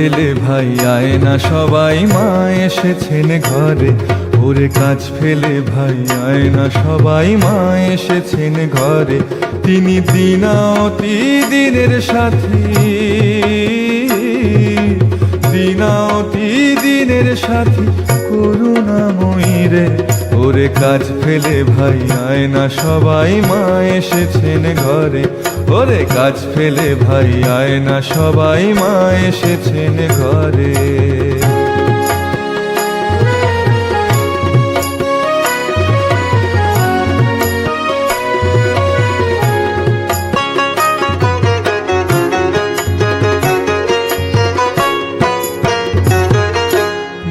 ফেলে ভাই, আয় না সবাই, মা এসেছেন ঘরে। ওরে কাজ ফেলে ভাই, আয় না সবাই, মা এসেছেন ঘরে। তিনি দিনাওতি দিনের সাথী। দিনাওতি দিনের সাথী, করুণাময়ী রে। ওরে কাজ ফেলে ভাই, আয় না সবাই, মা এসেছেন ঘরে। ওরে কাজ ফেলে ভাই আয় না সবাই মা এসেছেন ঘরে।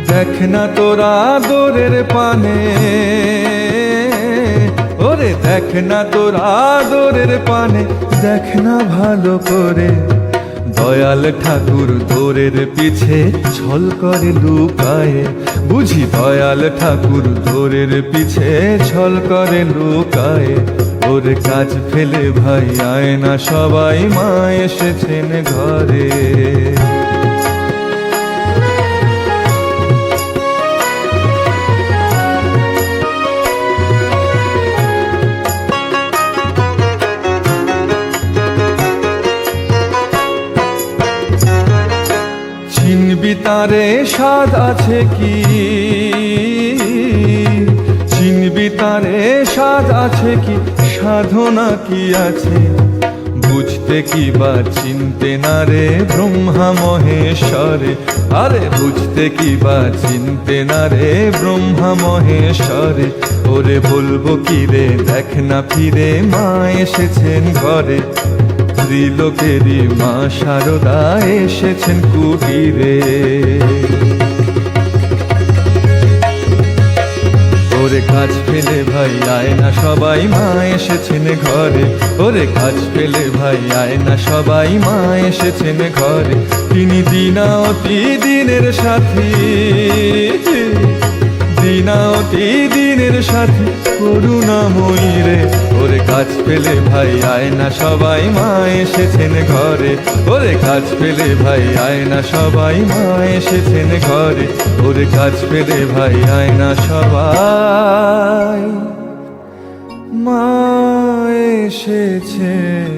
দেখ না তোরা দোরের পানে দেখ না তোরা দোরের পানে, দেখ না ভালো করে। দয়াল ঠাকুর দোরের পিছে ছল করে লুকায়ে। বুঝি দয়াল ঠাকুর দোরের পিছে ছল করে লুকায়ে। ওর কাজ ফেলে ভাই আয় না সবাই মা এসেছেন ঘরে। তারে স্বাদ আছে কি? চিনবি তারে স্বাদ আছে কি? সাধনা কি আছে? বুঝতে কি বা চিনতে না রে ব্রহ্মা মহেশ্বরে? আরে বুঝতে কি বা চিনতে না রে ব্রহ্মা মহেশ্বরে? ওরে বলব কি রে, দেখ না ফিরে মা এসেছেন ঘরে। ত্রিলোকেরই মা শারদা এসেছেন কুটিরে। ওরে কাজ ফেলে ভাই, আয় না সবাই মা, এসেছেন ঘরে। ওরে কাজ ফেলে ভাই, আয় না সবাই মা, এসেছেন ঘরে। তিনি দিনাওতি দিনের সাথী। দিনাওতি দিনের সাথে করুণাময়ী রে। ওরে কাজ পেলে ভাই আয় না সবাই মা এসেছেন ঘরে। ওরে কাজ পেলে ভাই আয় না সবাই মা এসেছেন ঘরে। ওরে কাজ পেলে ভাই আয় না সবাই মা এসেছেন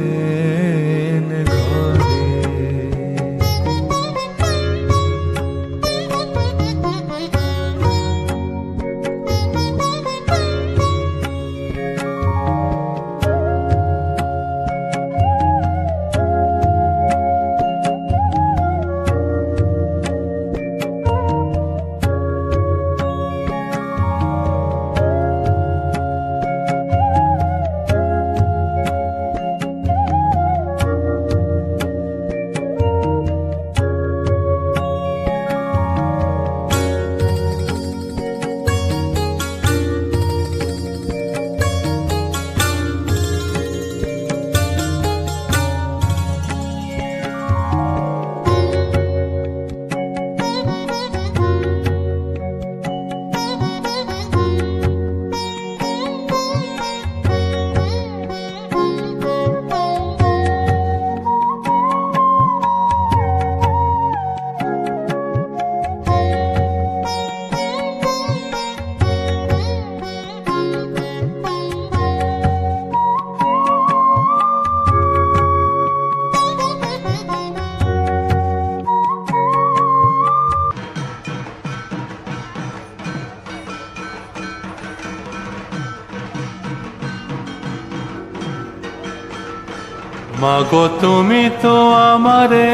মাগো তুমি তো আমারে।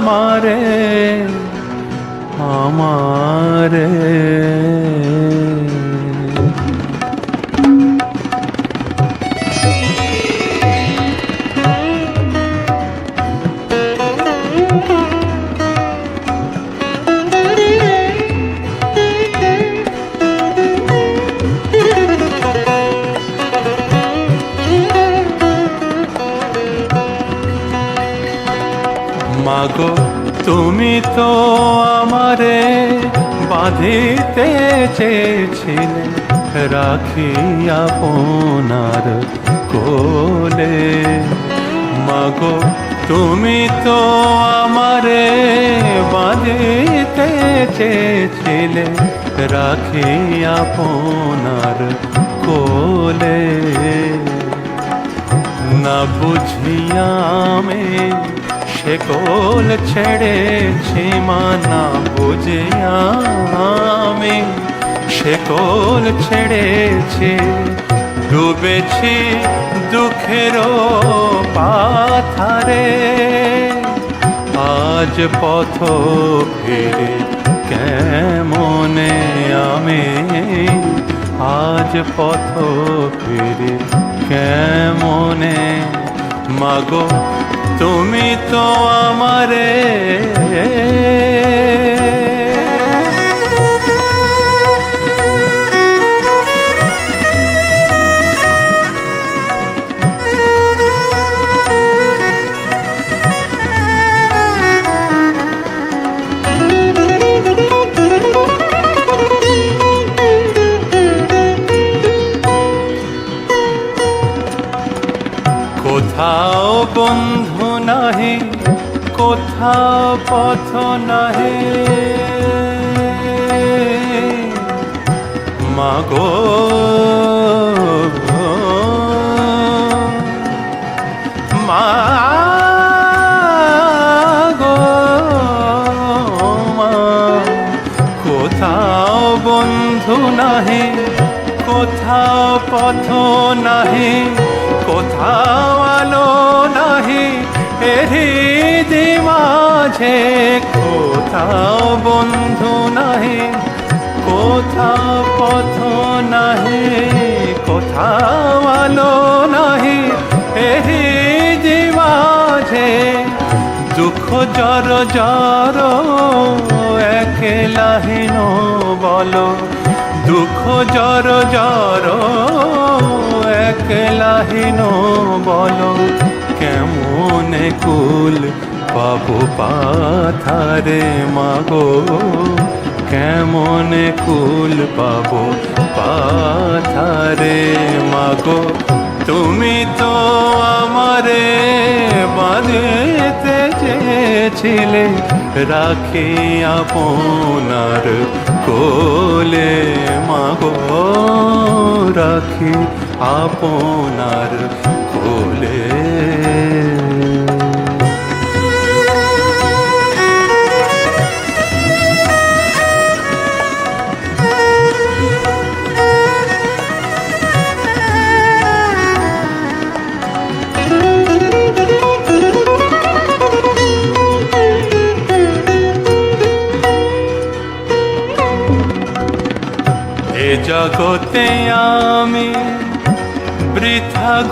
আমারে আমারে। মাগো তুমি তো আমারে বাঁধিতে চেয়েছিলে। রাখি আপনার কোলে। মাগো, তুমি তো আমারে বাঁধিতে চেয়েছিলে। রাখি আপনার কোলে। না বুঝিয়া আমি সে কোল ছেড়েছি মা না বুঝিয়া আমি। সে কোল ছেড়েছি, ডুবেছি দুঃখের পাথারে। আজ পথ ফিরে কেমনে আমি? আজ পথ ফিরে কেমনে মাগো তুমি তো আমারে কোথাও পথ নাহি কোথাও আলো নাহি এরি মাঝে দুঃখ জর জর একলাহীন বলো দুঃখ জর জর একলাহীন বলো কেমন কুল পাবো পাথারে মাগো কেমন কুল পাবো? পাথারে মাগো, তুমি তো আমারে বাঁধতে চেয়েছিলে। রাখি আপনার কোলে মাগো, রাখি আপনার কোলে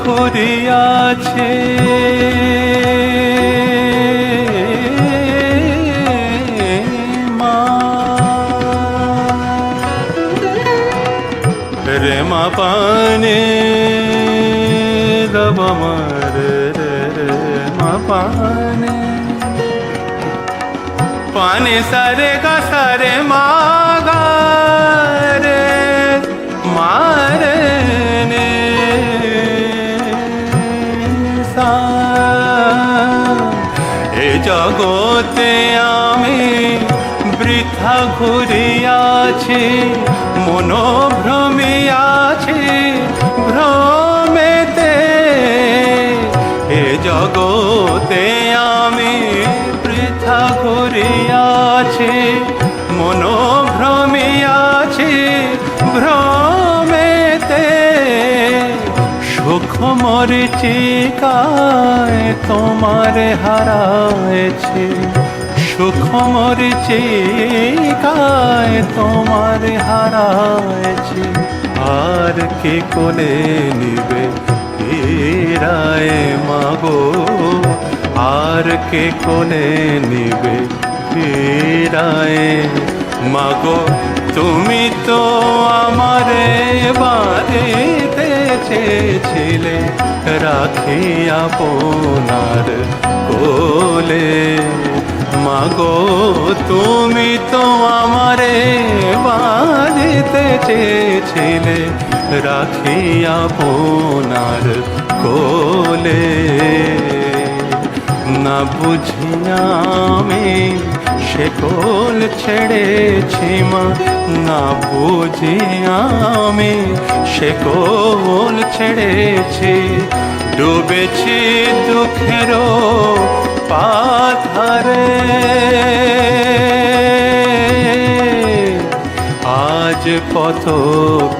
বৃথা মরিচিকায় তোমার হারায়েছি। সুখ মরিচিকায় তোমার হারায়েছি। আর কে কোলে নিবে রায় মাগো? আর কে কোলে নিবে রায় মাগো? তুমি তো আমারে বাড়িতে চেয়েছিলে রাখি আপনার কোলে। মাগো তুমি তো আমারে বাড়িতে চেয়েছিলে রাখি আপনার কোলে। না বুঝিয়া আমি সে কোল ছেড়েছি মা, না বুঝিয়া আমি সে কোল ছেড়েছি। ডুবেছি দুঃখেরও পাথারে। আজ পথ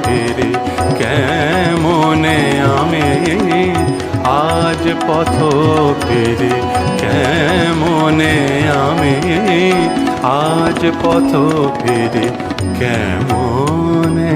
ফিরে কেমনে আমি? আজ পথ ফিরে কেমনে আমি? আজ পথ ফিরে কেমনে?